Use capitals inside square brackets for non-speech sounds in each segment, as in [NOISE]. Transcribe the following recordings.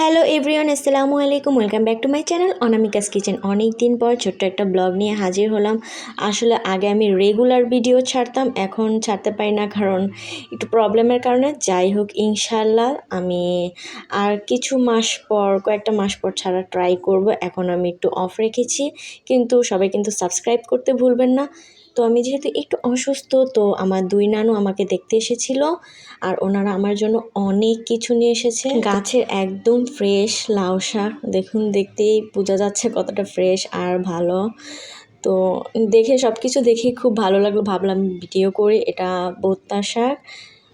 Hello everyone আসসালামু আলাইকুম welcome back to my channel Anamika's kitchen অনেক দিন পর ছোট্ট একটা ব্লগ নিয়ে হাজির হলাম। আসলে আগে আমি রেগুলার ভিডিও ছাড়তাম, এখন ছাড়তে পারি না কারণ একটু প্রবলেমের কারণে। যাই হোক ইনশাল্লাহ আমি আর কিছু মাস পর, কয়েকটা মাস পর ছাড়া ট্রাই করব। এখন আমি একটু অফ রেখেছি, কিন্তু সবাই কিন্তু সাবস্ক্রাইব করতে ভুলবেন না। তো আমি যেহেতু একটু অসুস্থ তো আমার দুই নানু আমাকে দেখতে এসেছিল আর ওনারা আমার জন্য অনেক কিছু নিয়ে এসেছে গাছের একদম ফ্রেশ লাউ শাক। দেখুন দেখতেই বোঝা যাচ্ছে কতটা ফ্রেশ আর ভালো। তো দেখে সব কিছু দেখে খুব ভালো লাগল। ভাবলাম ভিডিও করে এটা বোত্তা শাক।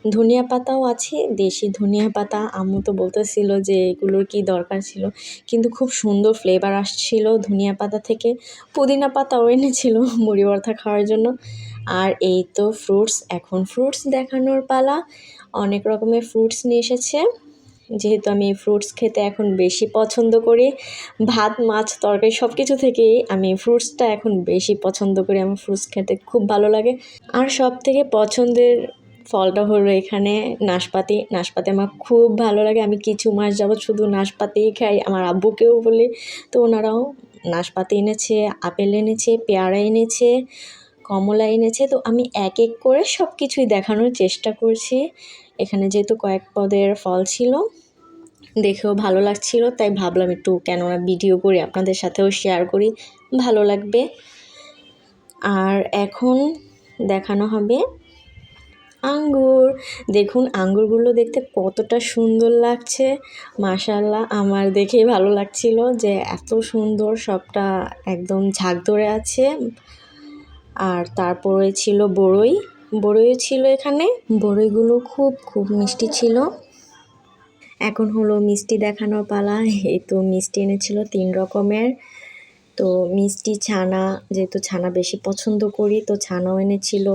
ধনিয়া পাতাও আছে, দেশি ধনিয়া পাতা। আম্মু তো বলতেছিল যে এগুলোর কি দরকার ছিল। কিন্তু খুব সুন্দর ফ্লেভার আসছিল ধনিয়া পাতা থেকে। পুদিনা পাতাও এনেছিল [LAUGHS] মুড়ি ভর্তা খাওয়ার জন্য। আর এই তো ফ্রুটস এখন ফ্রুটস দেখানোর পালা। অনেক রকমের ফ্রুটস নিয়ে এসেছে। যেহেতু আমি ফ্রুটস খেতে এখন বেশি পছন্দ করি, ভাত, মাছ, তরকারি সব কিছু থেকেই আমি ফ্রুটসটা এখন বেশি পছন্দ করি। আমার ফ্রুটস খেতে খুব ভালো লাগে। আর সব থেকে পছন্দের ফলটা হলো এখানে নাশপাতি। নাশপাতি আমার খুব ভালো লাগে। আমি কিছু মাস যাবৎ শুধু নাশপাতিই খাই। আমার আব্বুকেও বলি, তো ওনারাও নাশপাতি এনেছে, আপেল এনেছে, পেয়ারা এনেছে, কমলা এনেছে। তো আমি এক এক করে সব কিছুই দেখানোর চেষ্টা করছি। এখানে যেহেতু কয়েক পদের ফল ছিল, দেখেও ভালো লাগছিল, তাই ভাবলাম একটু কেননা ভিডিও করি, আপনাদের সাথেও শেয়ার করি। ভালো লাগবে। আর এখন দেখানো হবে আঙ্গুর। দেখুন, আঙ্গুরগুলো দেখতে কতটা সুন্দর লাগছে। মাশাল্লাহ আমার দেখেই ভালো লাগছিল যে এত সুন্দর সবটা একদম ঝাঁক ধরে আছে। আর তারপরে ছিল বড়ই। বড়ইও ছিল এখানে। বড়ইগুলো খুব খুব মিষ্টি ছিল। এখন হলো মিষ্টি দেখানোর পালা। এই তো মিষ্টি এনেছিল তিন রকমের। তো মিষ্টি ছানা, যেহেতু ছানা বেশি পছন্দ করি, তো ছানাও এনেছিল।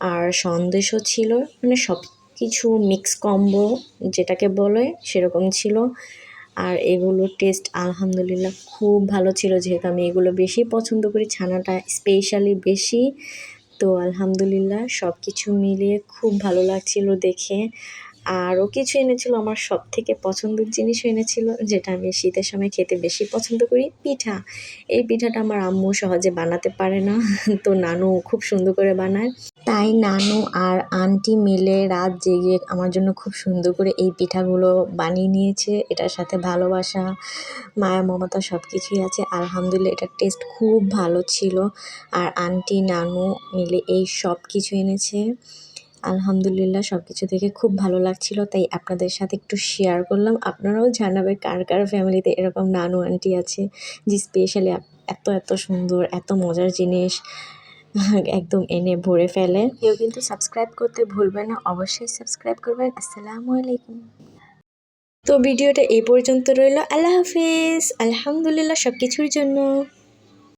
আর সন্দেশও ছিল মানে সব কিছু মিক্স কম্বো যেটাকে বলে সেরকম ছিল। আর এগুলোর টেস্ট আলহামদুলিল্লাহ খুব ভালো ছিল, যেহেতু আমি এগুলো বেশি পছন্দ করি, ছানাটা স্পেশালি বেশি। তো আলহামদুলিল্লাহ সব কিছু মিলিয়ে খুব ভালো লাগছিল দেখে। আরও কিছু এনেছিল, আমার সব থেকে পছন্দের জিনিস এনেছিল, যেটা আমি শীতের সময় খেতে বেশি পছন্দ করি, পিঠা। এই পিঠাটা আমার আম্মু সহজে বানাতে পারে না, [LAUGHS] তো নানু খুব সুন্দর করে বানায়। তাই নানু আর আন্টি মিলে রাত জেগে আমার জন্য খুব সুন্দর করে এই পিঠাগুলো বানিয়ে নিয়েছে, এটার সাথে ভালোবাসা, মায়া, মমতা সব কিছুই আছে। আলহামদুলিল্লাহ, এটার টেস্ট খুব ভালো ছিল। আর আন্টি, নানু মিলে এই সব কিছু এনেছে। আলহামদুলিল্লাহ সব কিছু দেখে খুব ভালো লাগছিল, তাই আপনাদের সাথে একটু শেয়ার করলাম। আপনারাও জানাবে কার কার ফ্যামিলিতে এরকম নানু আন্টি আছে, যে স্পেশালি এত এত সুন্দর, এত মজার জিনিস [LAUGHS] একদম এনে ভরে ফেলে। কেউ কিন্তু সাবস্ক্রাইব করতে ভুলবেন না, অবশ্যই সাবস্ক্রাইব করবেন। আসসালামু আলাইকুম। তো ভিডিওটা এই পর্যন্ত রইল। আল্লাহ হাফিজ। আলহামদুলিল্লাহ সব কিছুর জন্য।